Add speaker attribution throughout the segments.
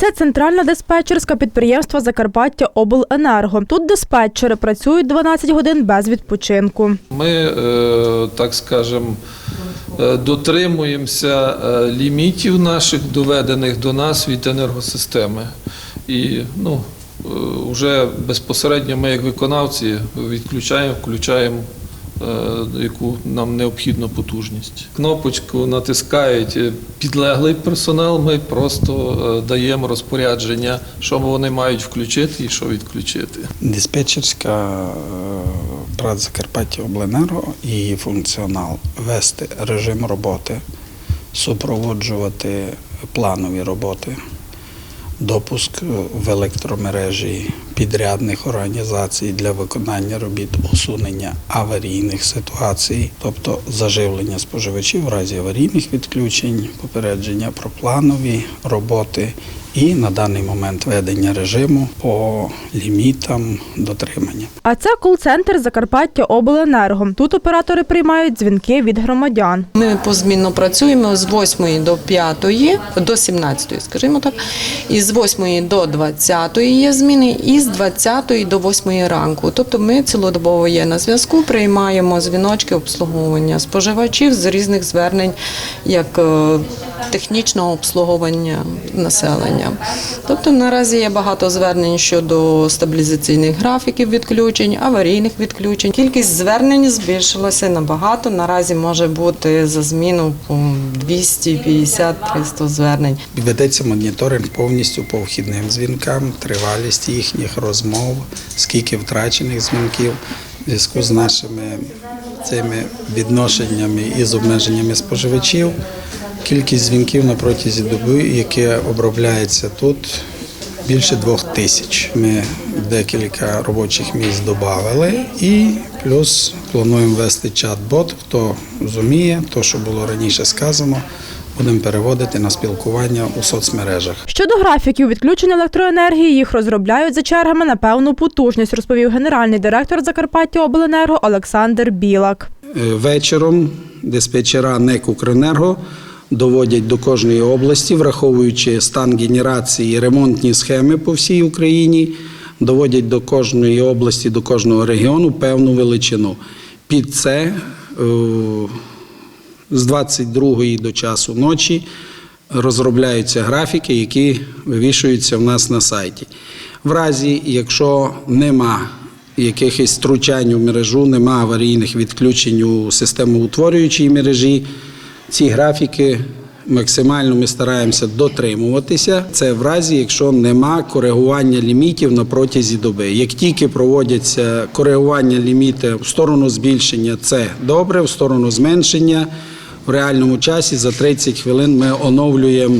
Speaker 1: Це центральне диспетчерське підприємство Закарпаття Обленерго. Тут диспетчери працюють 12 годин без відпочинку.
Speaker 2: Ми, е, так скажемо, е, дотримуємося е, лімітів наших, доведених до нас від енергосистеми. І ну, вже безпосередньо ми, як виконавці, відключаємо, включаємо. Е, Яку нам необхідну потужність. Кнопочку натискають е, підлеглий персонал, ми просто е, даємо розпорядження, що вони мають включити і що відключити.
Speaker 3: Диспетчерська е, Закарпаття Обленерго і її функціонал вести режим роботи, супроводжувати планові роботи, допуск в електромережі підрядних організацій для виконання робіт усунення аварійних ситуацій, тобто заживлення споживачів в разі аварійних відключень, попередження про планові роботи і на даний момент ведення режиму по лімітам дотримання.
Speaker 1: А це кол-центр Закарпаття Обленерго. Тут оператори приймають дзвінки від громадян.
Speaker 4: Ми позмінно працюємо з 8 до 5, до 17, скажімо так, і з 8 до 20 є зміни, і з 20 до 8 ранку. Тобто ми цілодобово є на зв'язку, приймаємо дзвіночки обслуговування споживачів з різних звернень, як е, технічного обслуговування населення. Тобто наразі є багато звернень щодо стабілізаційних графіків відключень, аварійних відключень. Кількість звернень збільшилася набагато. Наразі може бути за зміну по 250-300 звернень.
Speaker 3: Ведеться моніторинг повністю по вхідним дзвінкам, тривалість їхніх розмов, скільки втрачених дзвінків в зв'язку з нашими цими відношеннями і з обмеженнями споживачів. Кількість дзвінків на протязі доби, яке обробляється тут, більше двох тисяч. Ми декілька робочих місць додали і плюс плануємо вести чат-бот. Хто зуміє, то що було раніше сказано, будемо переводити на спілкування у соцмережах.
Speaker 1: Щодо графіків відключення електроенергії, їх розробляють за чергами на певну потужність, розповів генеральний директор Закарпаття Обленерго Олександр Білак.
Speaker 3: Е, Вечором диспетчера НЕК «Укренерго» доводять до кожної області, враховуючи стан генерації ремонтні схеми по всій Україні, доводять до кожної області, до кожного регіону певну величину. Під це е, з 22 до часу ночі розробляються графіки, які вивішуються в нас на сайті. В разі, якщо нема якихось втручань у мережу, нема аварійних відключень у системоутворюючій мережі, ці графіки максимально ми стараємося дотримуватися. Це в разі, якщо нема коригування лімітів на протязі доби. Як тільки проводяться коригування лімітів в сторону збільшення, це добре, в сторону зменшення. В реальному часі за 30 хвилин ми оновлюємо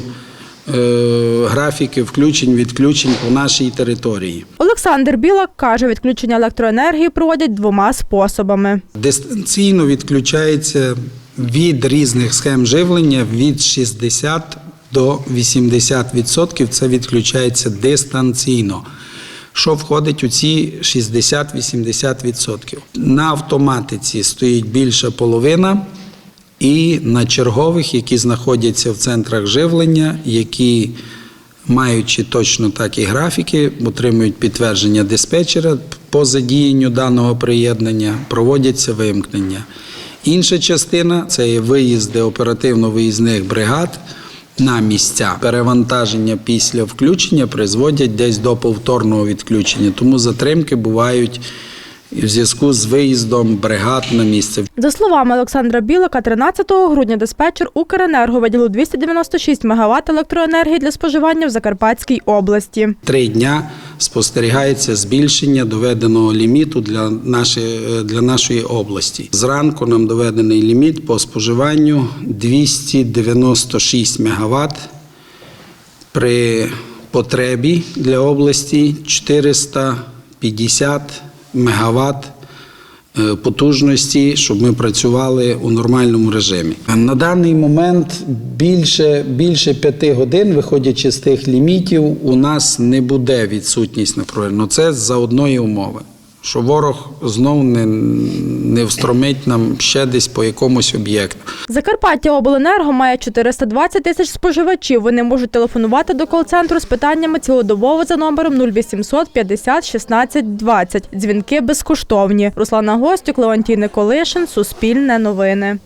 Speaker 3: е, графіки включень, відключень по нашій території.
Speaker 1: Олександр Білак каже, відключення електроенергії проводять двома способами.
Speaker 3: Дистанційно відключається від різних схем живлення від 60 до 80%. Це відключається дистанційно. Що входить у ці 60-80%? На автоматиці стоїть більша половина, і на чергових, які знаходяться в центрах живлення, які маючи точно такі графіки, отримують підтвердження диспетчера по задіянню даного приєднання, проводяться вимкнення. Інша частина це є виїзди оперативно-виїзних бригад на місця. Перевантаження після включення призводять десь до повторного відключення, тому затримки бувають в зв'язку з виїздом бригад на місце.
Speaker 1: За словами Олександра Білака, 13 грудня диспетчер Укренерго виділив 296 МВт електроенергії для споживання в Закарпатській області.
Speaker 3: Три дня спостерігається збільшення доведеного ліміту для нашої, для нашої області. Зранку нам доведений ліміт по споживанню 296 МВт. При потребі для області 450 МВт е, потужності, щоб ми працювали у нормальному режимі. На даний момент більше, більше п'яти годин, виходячи з тих лімітів, у нас не буде відсутність напруги. Ну це за одної умови. Що ворог знов не, не встромить нам ще десь по якомусь об'єкту.
Speaker 1: Закарпаття Обленерго має 420 тисяч споживачів. Вони можуть телефонувати до кол-центру з питаннями цілодобово за номером 0800 50 16 20. Дзвінки безкоштовні. Руслана Гостюк, Леонтій Николишин, Суспільне новини.